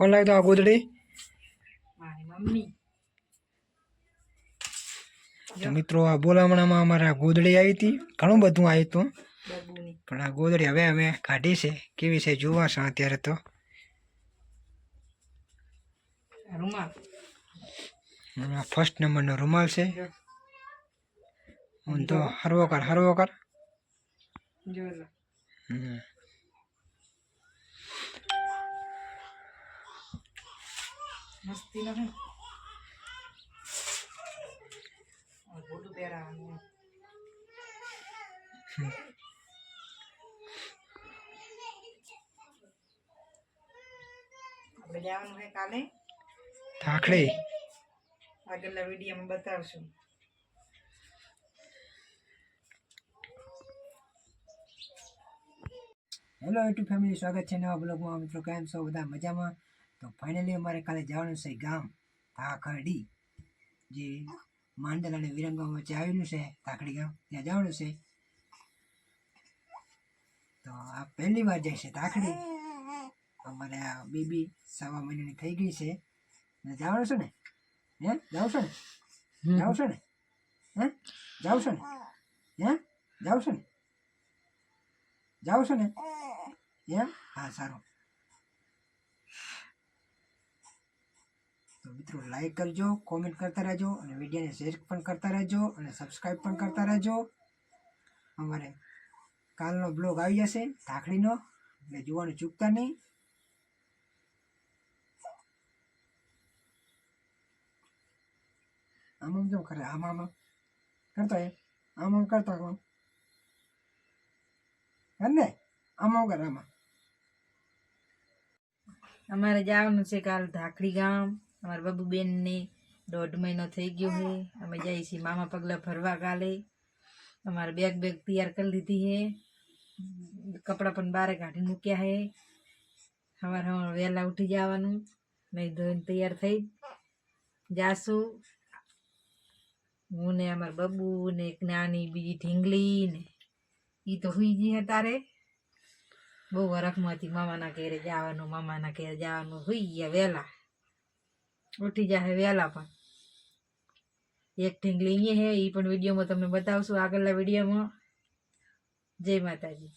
કોણ લાગતો આ ગોદડી મારી મમ્મી તો મિત્રો આ બોલામણામાં અમારા ગોદડી આવી હતી. ઘણું બધું આવ્યું હતું પણ આ ગોદડી હવે અમે કાઢી છે. કેવી છે જોવા છે અત્યારે તો. આ ફર્સ્ટ નંબરનો રૂમાલ છે. હું તો હરવો કર હરવો કર. હમ. મસ્તી નો ગોડું પહેરાવાનું આપણે જવાનું છે કાલે. થાખડી આગળના વિડીયોમાં બતાવશું. હેલો યુટ્યુબ ફેમિલી સ્વાગત છે નવા બ્લોગમાં મિત્રો કેમ છો? બધા મજામાં? તો ફાઇનલી અમારે કાલે જવાનું છે ગામ થાખડી જે માંડલ અને વિરંગામ વચ્ચે આવેલું છે તાકડી ગામ. ત્યાં જવાનું છે. તો આ પહેલી વાર જાય છે તાકડી અમારે આ બેબી સવા મહિનાની થઈ ગઈ છે. ને જવાનું છે ને? હે? જાવ છો ને? જાવ છો ને? હે? જાવ છો ને? હે? જાવ છો ને? જાવ છો ને? એમ? હા સારું. મિત્રો લાઈક કરજો કોમેન્ટ કરતા રહેજો અને વિડીયોને શેર પણ કરતા રહેજો અને સબસ્ક્રાઈબ પણ કરતા રહેજો. અમારે કાલનો બ્લોગ આવી જશે ધાકડીનો એટલે જોવાનું ચૂકતા નહીં. આમ આમ કેમ કરે? આમ આમ કરતો એ? આમ આમ કરતો આમ કર ને? આમ આમ કરે આમાં. અમારે જવાનું છે કાલ ધાકડી ગામ. અમારા બાબુબેન બેનને દોઢ મહિનો થઈ ગયો છે. અમે જઈએ છીએ મામા પગલા ફરવા કાલે અમારે બેગ બેગ તૈયાર કરી લીધી છે. કપડાં પણ બારે કાઢી મૂક્યા છે. સવાર સવાર વહેલા ઉઠી જવાનું. નહીં ધોઈને તૈયાર થઈ જાશું. હું ને અમારા બબુ ને એક નાની બીજી ઢીંગલી ને એ તો હુઈ ગઈ હે તારે. બહુ વરખમાંથી મામાના ઘેરે જવાનું, મામાના ઘેરે જવાનું. હુઈ ગયા વહેલા. ઉઠી જાય વહેલા પણ. એક ઢીંગલી અહીંયા હે એ પણ વિડીયોમાં તમને બતાવશું આગળના વિડીયોમાં. જય માતાજી.